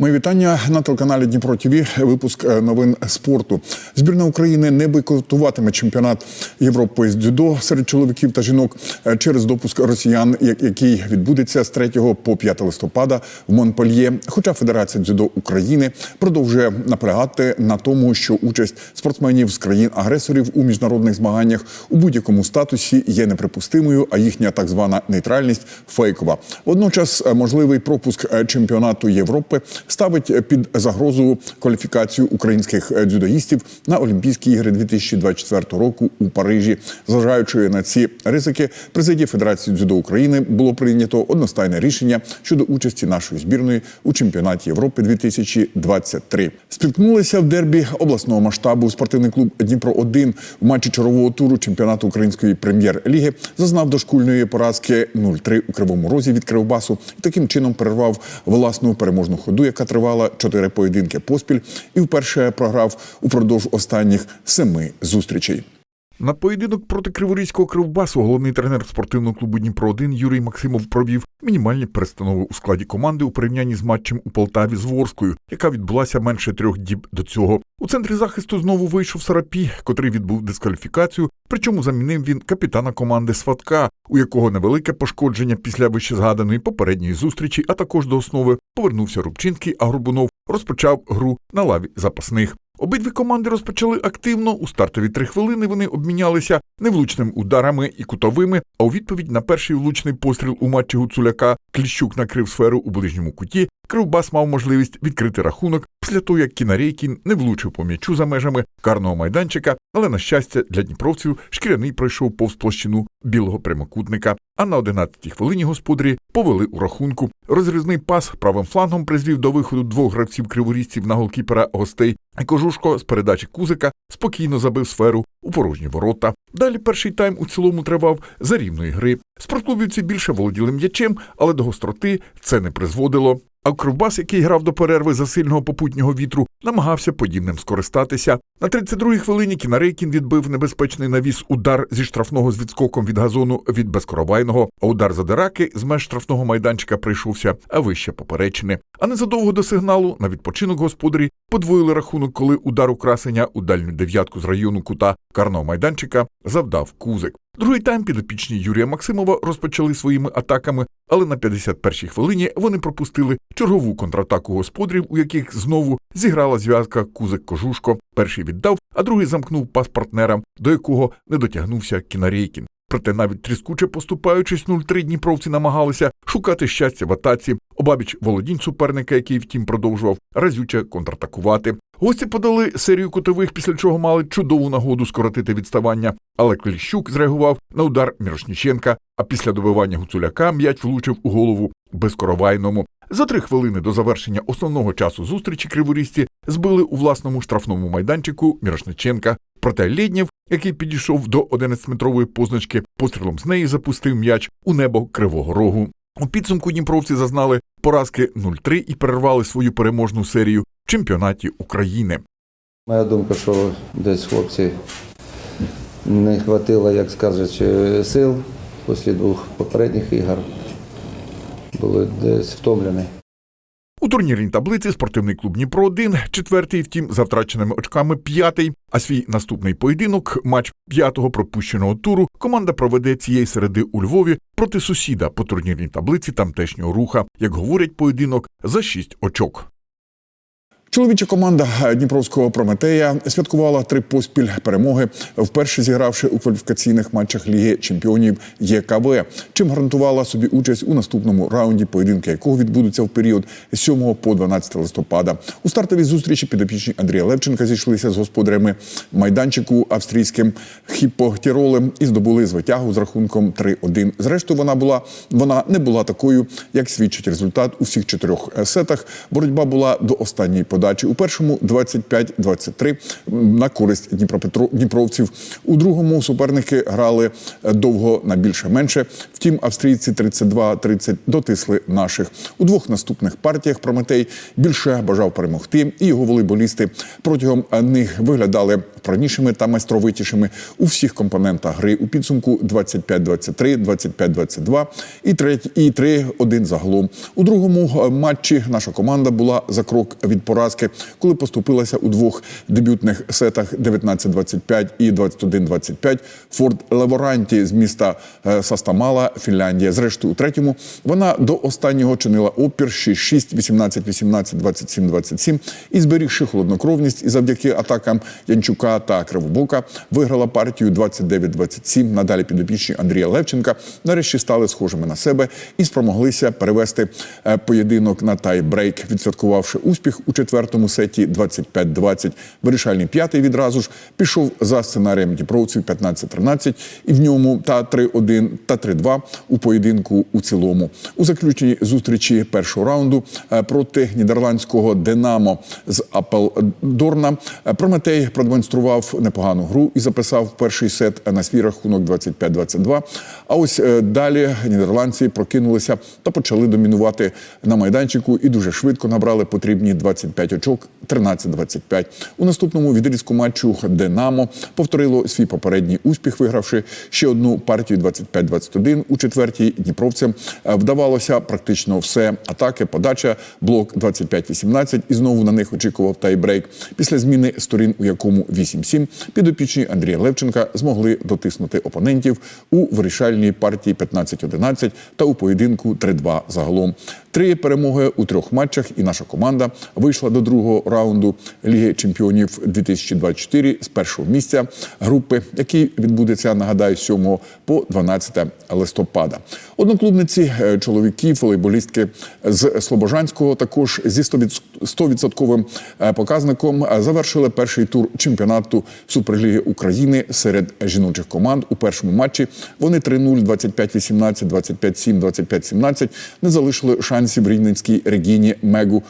Мої вітання на телеканалі Дніпро ТВ. Випуск е, новин спорту. Збірна України не бойкотуватиме чемпіонат Європи з дзюдо серед чоловіків та жінок е, через допуск росіян, який відбудеться з 3 по 5 листопада в Монпельє. Хоча Федерація дзюдо України продовжує наполягати на тому, що участь спортсменів з країн-агресорів у міжнародних змаганнях у будь-якому статусі є неприпустимою, а їхня так звана нейтральність фейкова. Водночас е, можливий пропуск чемпіонату Європи ставить під загрозу кваліфікацію українських е, дзюдоїстів на Олімпійські ігри 2024 року у Парижі. Зважаючи на ці ризики, президії Федерації дзюдо України було прийнято одностайне рішення щодо участі нашої збірної у чемпіонаті Європи 2023. Спіткнулися в дербі обласного масштабу спортивний клуб Дніпро 1 в матчі чергового туру чемпіонату української прем'єр-ліги зазнав дошкульної поразки 0-3 у кривому розі від Кривбасу і таким чином перервав власну переможну ходу, яка тривала чотири поєдинки поспіль, і вперше програв упродовж останніх семи зустрічей. На поєдинок проти Криворізького кривбасу головний тренер спортивного клубу Дніпро 1 Юрій Максимов провів мінімальні перестанови у складі команди у порівнянні з матчем у Полтаві з Ворською, яка відбулася менше трьох діб до цього. У центрі захисту знову вийшов Сарапі, котрий відбув дискваліфікацію. Причому замінив він капітана команди Сватка, у якого невелике пошкодження після вищезгаданої попередньої зустрічі, а також до основи повернувся Рубчинський, а Горбунов розпочав гру на лаві запасних. Обидві команди розпочали активно. У стартові три хвилини вони обмінялися невлучними ударами і кутовими. А у відповідь на перший влучний постріл у матчі Гуцуляка Кліщук накрив сферу у ближньому куті. Кривбас мав можливість відкрити рахунок після того, як Кінарейкін не влучив по м'ячу за межами карного майданчика, але на щастя для дніпровців шкіряний пройшов повз площину білого прямокутника. А на 11-й хвилині господарі повели у рахунку. Розрізний пас правим флангом призвів до виходу двох гравців криворізців на голкіпера гостей. І Кожушко з передачі Кузика спокійно забив сферу у порожні ворота. Далі перший тайм у цілому тривав за рівної гри. Спортклубівці більше володіли м'ячем, але до гостроти це не призводило. А Кривбас, який грав до перерви за сильного попутнього вітру, намагався подібним скористатися. На 32-й хвилині Кінарейкін відбив небезпечний навіс удар зі штрафного з відскоком від газону від безкоровайного, а удар за Дераки з меж штрафного майданчика прийшовся, а вище поперечини. А незадовго до сигналу на відпочинок господарі подвоїли рахунок, коли удар у красення у дальню дев'ятку з району кута карного майданчика завдав кузик. Другий тайм підопічні Юрія Максимова розпочали своїми атаками, але на 51-й хвилині вони пропустили чергову контратаку господарів, у яких знову зіграла зв'язка Кузик Кожушко. Перший віддав, а другий замкнув пас партнера, до якого не дотягнувся Кінарейкін. Проте навіть тріскуче поступаючись 0-3 дніпровці намагалися шукати щастя в атаці, обабіч володінь суперника, який втім продовжував разюче контратакувати. Гості подали серію кутових, після чого мали чудову нагоду скоротити відставання. Але Кліщук зреагував на удар Мірошніченка, а після добивання Гуцуляка м'яч влучив у голову безкоровайному. За три хвилини до завершення основного часу зустрічі криворізці збили у власному штрафному майданчику Мірошниченка. Проте Лєднєв, який підійшов до 11-метрової позначки, пострілом з неї запустив м'яч у небо Кривого Рогу. У підсумку дніпровці зазнали поразки 0-3 і перервали свою переможну серію в чемпіонаті України. Моя думка, що десь хлопці не хватило, як скажуть, сил після двох попередніх ігор. Були десь втомлені. У турнірній таблиці спортивний клуб Дніпро 1 четвертий, втім, за втраченими очками п'ятий. А свій наступний поєдинок, матч п'ятого пропущеного туру, команда проведе цієї середи у Львові проти сусіда по турнірній таблиці тамтешнього руха. Як говорять, поєдинок за шість очок. Чоловіча команда Дніпровського Прометея святкувала три поспіль перемоги, вперше зігравши у кваліфікаційних матчах Ліги чемпіонів ЄКВ, чим гарантувала собі участь у наступному раунді, поєдинки якого відбудуться в період з 7 по 12 листопада. У стартовій зустрічі підопічні Андрія Левченка зійшлися з господарями майданчику австрійським хіпогтіролем і здобули звитягу з рахунком 3-1. Зрештою, вона була вона не була такою, як свідчить результат у всіх чотирьох сетах. Боротьба була до останньої позиції подачі. У першому 25-23 на користь Дніпропетро... дніпровців. У другому суперники грали е, довго на більше-менше. Втім, австрійці 32-30 дотисли наших. У двох наступних партіях Прометей більше бажав перемогти, і його волейболісти протягом е, них виглядали вправнішими та майстровитішими у всіх компонентах гри. У підсумку 25-23, 25-22 і 3 і 3-1 загалом. У другому е, матчі наша команда була за крок від поразки, коли поступилася у двох дебютних сетах 19-25 і 21-25 Форт Леворанті з міста е, Састамала, Фінляндія. Зрештою, у третьому вона до останнього чинила опір 6-6, 18-18, 27-27 і зберігши холоднокровність і завдяки атакам Янчука та Кривобока виграла партію 29-27. Надалі підопічні Андрія Левченка нарешті стали схожими на себе і спромоглися перевести е, поєдинок на тайбрейк, відсвяткувавши успіх у четвертому сеті 25-20. Вирішальний п'ятий відразу ж пішов за сценарієм дніпровців 15-13 і в ньому та 3-1 та 3-2 у поєдинку у цілому. У заключенні зустрічі першого раунду е, проти нідерландського Динамо з Апелдорна е, Прометей продемонстрував непогану гру і записав перший сет на свій рахунок 25-22. А ось е, далі нідерландці прокинулися та почали домінувати на майданчику і дуже швидко набрали потрібні 25 очок 13-25. У наступному відрізку матчу Динамо повторило свій попередній успіх, вигравши ще одну партію 25-21. У четвертій дніпровцям е, вдавалося практично все: атаки, подача, блок 25-18. І знову на них очікував тайбрейк. Після зміни сторін, у якому 8-7, підопічні Андрія Левченка змогли дотиснути опонентів у вирішальній партії 15-11 та у поєдинку 3-2 загалом. Три перемоги у трьох матчах, і наша команда вийшла до другого раунду Ліги Чемпіонів 2024 з першого місця групи, який відбудеться, нагадаю, з 7 по 12 листопада. Одноклубниці е, чоловіків, волейболістки з Слобожанського, також зі 100% е, показником е, завершили перший тур чемпіонату Суперліги України серед жіночих команд. У першому матчі вони 3-0, 25-18, 25-7, 25-17 не залишили шансів рівненській Регіні Мегу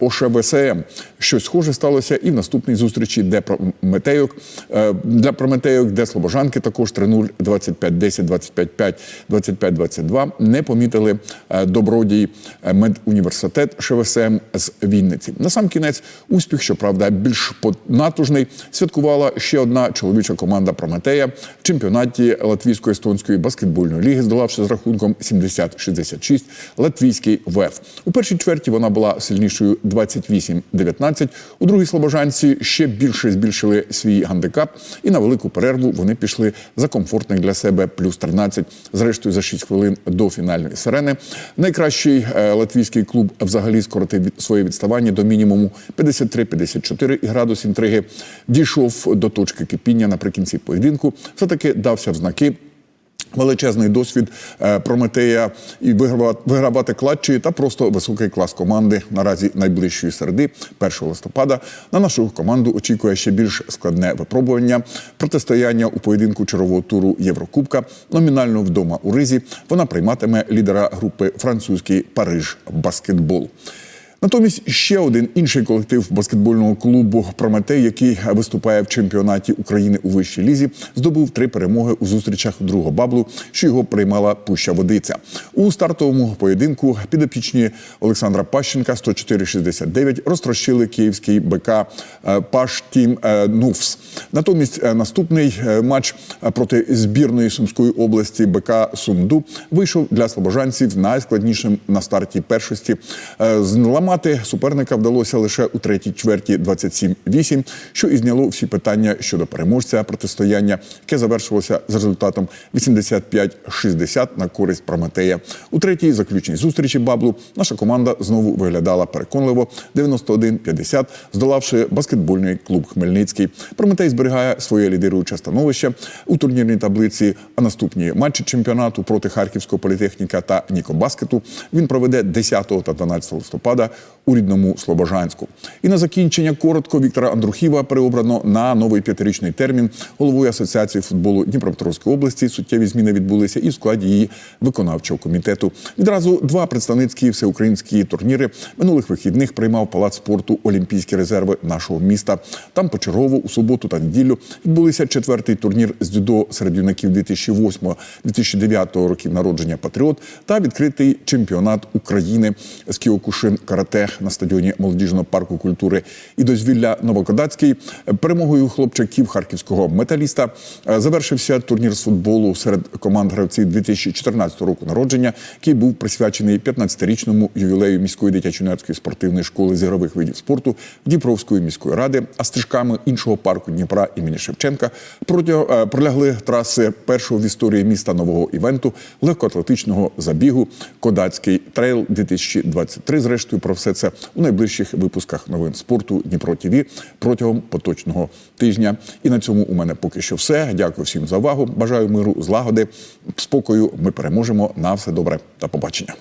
ОШВСМ. Щось схоже сталося і в наступній зустрічі, де Прометейок е, для Прометейок, де Слобожанки також 3-0, 25-10, 25-5, 25-22 не помітили добродій медуніверситет ШВСМ з Вінниці. На сам кінець успіх, щоправда, більш натужний, святкувала ще одна чоловіча команда Прометея в чемпіонаті Латвійсько-естонської баскетбольної ліги, здолавши з рахунком 70-66 латвійський ВЕФ. У першій чверті вона була сильнішою 28-19. У другій слобожанці ще більше збільшили свій гандикап, і на велику перерву вони пішли за комфортних для себе плюс 13, зрештою за 6 хвилин до фінальної сирени. Найкращий е, латвійський клуб взагалі скоротив своє відставання до мінімуму 53-54 і градус інтриги дійшов до точки кипіння наприкінці поєдинку. Все таки дався в знаки. Величезний досвід е, Прометея і вигравати, кладчі та просто високий клас команди наразі найближчої середи 1 листопада. На нашу команду очікує ще більш складне випробування протистояння у поєдинку чергового туру Єврокубка. Номінально вдома у Ризі вона прийматиме лідера групи французький Париж Баскетбол. Натомість ще один інший колектив баскетбольного клубу Прометей, який виступає в чемпіонаті України у вищій лізі, здобув три перемоги у зустрічах другого баблу, що його приймала Пуща Водиця. У стартовому поєдинку підопічні Олександра Пащенка 104-69 розтрощили київський БК е, Паш Тім е, Нувс. Натомість е, наступний матч проти збірної Сумської області БК Сумду вийшов для слобожанців найскладнішим на старті першості. Е, Зламати суперника вдалося лише у третій чверті 27-8, що і зняло всі питання щодо переможця протистояння, яке завершилося з результатом 85-60 на користь Прометея. У третій заключній зустрічі Баблу наша команда знову виглядала переконливо 91-50, здолавши баскетбольний клуб Хмельницький. Прометей зберігає своє лідируюче становище у турнірній таблиці. А наступні матчі чемпіонату проти Харківського політехніка та Нікобаскету він проведе 10 та 12 листопада у рідному Слобожанську. І на закінчення коротко Віктора Андрухіва переобрано на новий п'ятирічний термін головою асоціації футболу Дніпропетровської області. Суттєві зміни відбулися і в складі її виконавчого комітету. Відразу два представницькі всеукраїнські турніри минулих вихідних приймав палац спорту Олімпійські резерви нашого міста. Там почергово у суботу та неділю відбулися четвертий турнір з дзюдо серед юнаків 2008-2009 років народження Патріот та відкритий чемпіонат України з кіокушин карате на стадіоні молодіжного парку культури і дозвілля Новокодацький. Перемогою хлопчаків харківського металіста е, завершився турнір з футболу серед команд гравців 2014 року народження, який був присвячений 15-річному ювілею міської дитячо-юнацької спортивної школи з ігрових видів спорту Дніпровської міської ради, а стежками іншого парку Дніпра імені Шевченка протяг- е, пролягли траси першого в історії міста нового івенту легкоатлетичного забігу Кодацький трейл 2023. Зрештою, про це у найближчих випусках новин спорту Дніпро ТІВІ протягом поточного тижня. І на цьому у мене поки що все. Дякую всім за увагу. Бажаю миру, злагоди, спокою. Ми переможемо. На все добре та побачення.